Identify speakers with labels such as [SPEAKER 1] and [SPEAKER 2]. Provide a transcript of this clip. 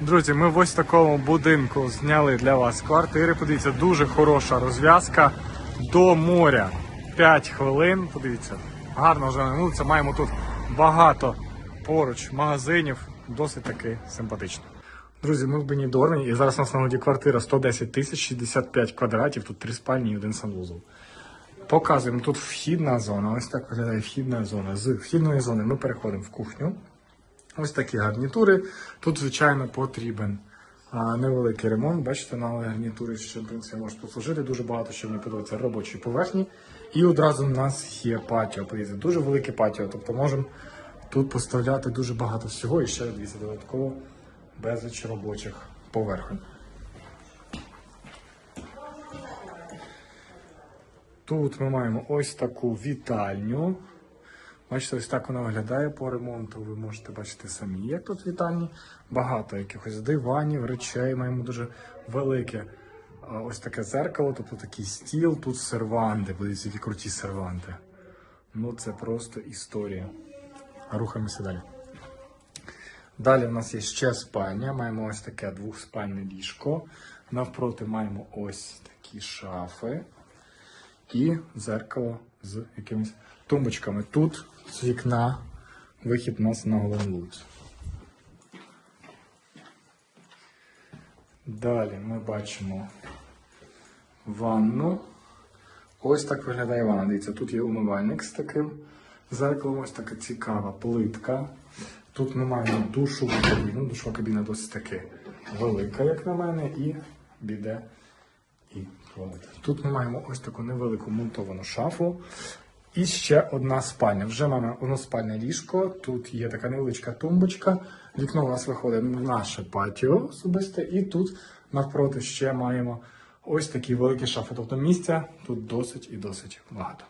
[SPEAKER 1] Друзі, ми в ось такому будинку зняли для вас квартири. Подивіться, дуже хороша розв'язка до моря. 5 хвилин. Подивіться, гарно вже вулиця. Маємо тут багато поруч магазинів. Досить таки симпатично. Друзі, ми в Бенідорні і зараз у на воді квартира 110 тисяч 65 квадратів, тут три спальні і один санвузол. Показуємо тут вхідна зона. Ось так виглядає вхідна зона. З вхідної зони ми переходимо в кухню. Ось такі гарнітури. Тут, звичайно, потрібен невеликий ремонт. Бачите, на гарнітури ще в принципі можуть послужити. Дуже багато що мені подобається робочої поверхні. І одразу в нас є патіо. Подивіться, дуже велике патіо. Тобто можемо тут поставляти дуже багато всього і ще дивіться, додатково безліч робочих поверхонь. Тут ми маємо ось таку вітальню. Бачите, ось так вона виглядає по ремонту. Ви можете бачити самі, як тут вітальні. Багато якихось диванів, речей. Маємо дуже велике ось таке зеркало, тобто такий стіл, тут серванти. Подивіться, які круті серванти. Ну це просто історія. Рухаємося далі. Далі в нас є ще спальня. Маємо ось таке двохспальне ліжко. Навпроти маємо ось такі шафи і дзеркало з якимись тумбочками. Тут з вікна вихід у нас на головну вулицю. Далі ми бачимо ванну. Ось так виглядає ванна. Дивіться, тут є умивальник з таким зеркалом, ось така цікава плитка. Тут ми маємо душову кабіну. Душова кабіна досить таки велика, як на мене, і біде і туалет. Тут ми маємо ось таку невелику монтовану шафу. І ще одна спальня. Вже маємо односпальне ліжко. Тут є така невеличка тумбочка. Вікно у нас виходить в наше патіо особисте. І тут навпроти ще маємо ось такі великі шафи. Тобто місця тут досить і досить багато.